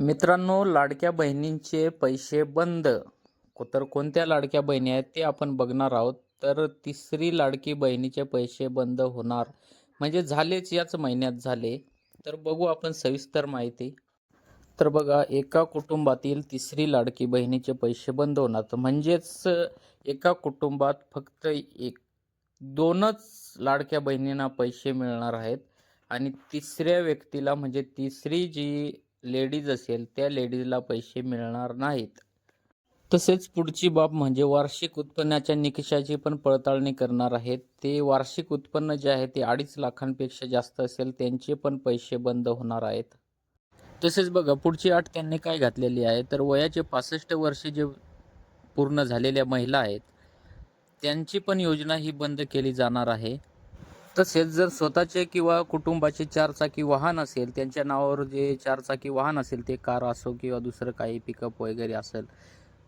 मित्रांनो लाडक्या बहिणींचे पैसे बंद. तर कोणत्या लाडक्या बहिणी आहेत ते आपण बघणार आहोत. तर तिसरी लाडकी बहिणीचे पैसे बंद होणार. म्हणजे झालेच याच महिन्यात झाले. तर बघू आपण सविस्तर माहिती. तर बघा एका कुटुंबातील तिसरी लाडकी बहिणीचे पैसे बंद होणार. तर म्हणजेच एका कुटुंबात फक्त एक दोनच लाडक्या बहिणींना पैसे मिळणार आहेत. आणि तिसऱ्या व्यक्तीला म्हणजे तिसरी जी लेडीज असेल त्या लेडीजला पैसे मिळणार नाहीत. तसेच पुढची बाब म्हणजे वार्षिक उत्पन्नाच्या निकषाची पण पडताळणी करणार आहेत. ते वार्षिक उत्पन्न जे आहे ते अडीच लाखांपेक्षा जास्त असेल त्यांचे पण पैसे बंद होणार आहेत. तसेच बघा पुढची अट त्यांनी काय घातलेली आहे? तर वयाचे पासष्ट वर्षे जे पूर्ण झालेल्या महिला आहेत त्यांची पण योजना ही बंद केली जाणार आहे. तसेच जर स्वतःचे किंवा कुटुंबाचे चारचाकी वाहन असेल त्यांच्या नावावर जे चारचाकी वाहन असेल ते कार असो किंवा दुसरं काही पिकअप वगैरे असेल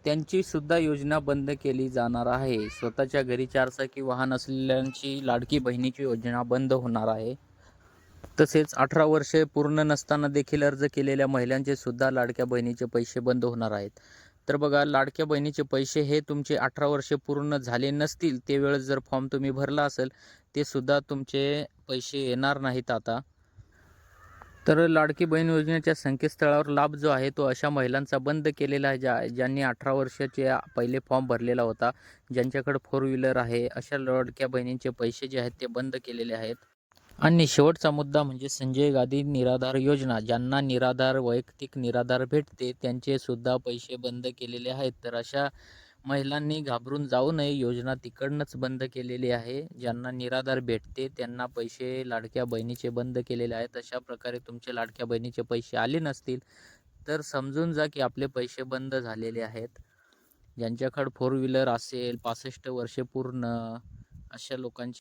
त्यांची सुद्धा योजना बंद केली जाणार आहे. स्वतःच्या घरी चारचाकी वाहन असलेल्यांची लाडकी बहिणीची योजना बंद होणार आहे. तसेच अठरा वर्षे पूर्ण नसताना देखील अर्ज केलेल्या महिलांचे सुद्धा लाडक्या बहिणीचे पैसे बंद होणार आहेत. तर बघा लाडक्या बहिणीचे पैसे हे तुमचे अठरा वर्षे पूर्ण झाले नसतील ते वेळेस जर फॉर्म तुम्ही भरला असेल ते सुद्धा तुमचे पैसे येणार नाहीत आता. तर लाडकी बहीण योजनेच्या संकेतस्थळावर लाभ जो आहे तो अशा महिलांचा बंद केलेला आहे ज्या ज्यांनी अठरा वर्षाचे पहिले फॉर्म भरलेला होता ज्यांच्याकडे फोर व्हीलर आहे अशा लाडक्या बहिणींचे पैसे जे आहेत ते बंद केलेले आहेत. आणि शेवटचा मुद्दा म्हणजे संजय गांधी निराधार योजना ज्यांना निराधार वैयक्तिक निराधार भेटते त्यांचे सुद्धा पैसे बंद केलेले आहेत. तर अशा महिलांनी घाबरून जाऊ नये योजना तिकडनंच बंद केलेली आहे. ज्यांना निराधार भेटते त्यांना पैसे लाडक्या बहिणीचे बंद केलेले आहेत. अशा प्रकारे तुमचे लाडक्या बहिणीचे पैसे आले नसतील तर समजून जा की आपले पैसे बंद झालेले आहेत. ज्यांच्याकडे फोर व्हीलर असेल पासष्ट वर्षे पूर्ण अशा लोकांचे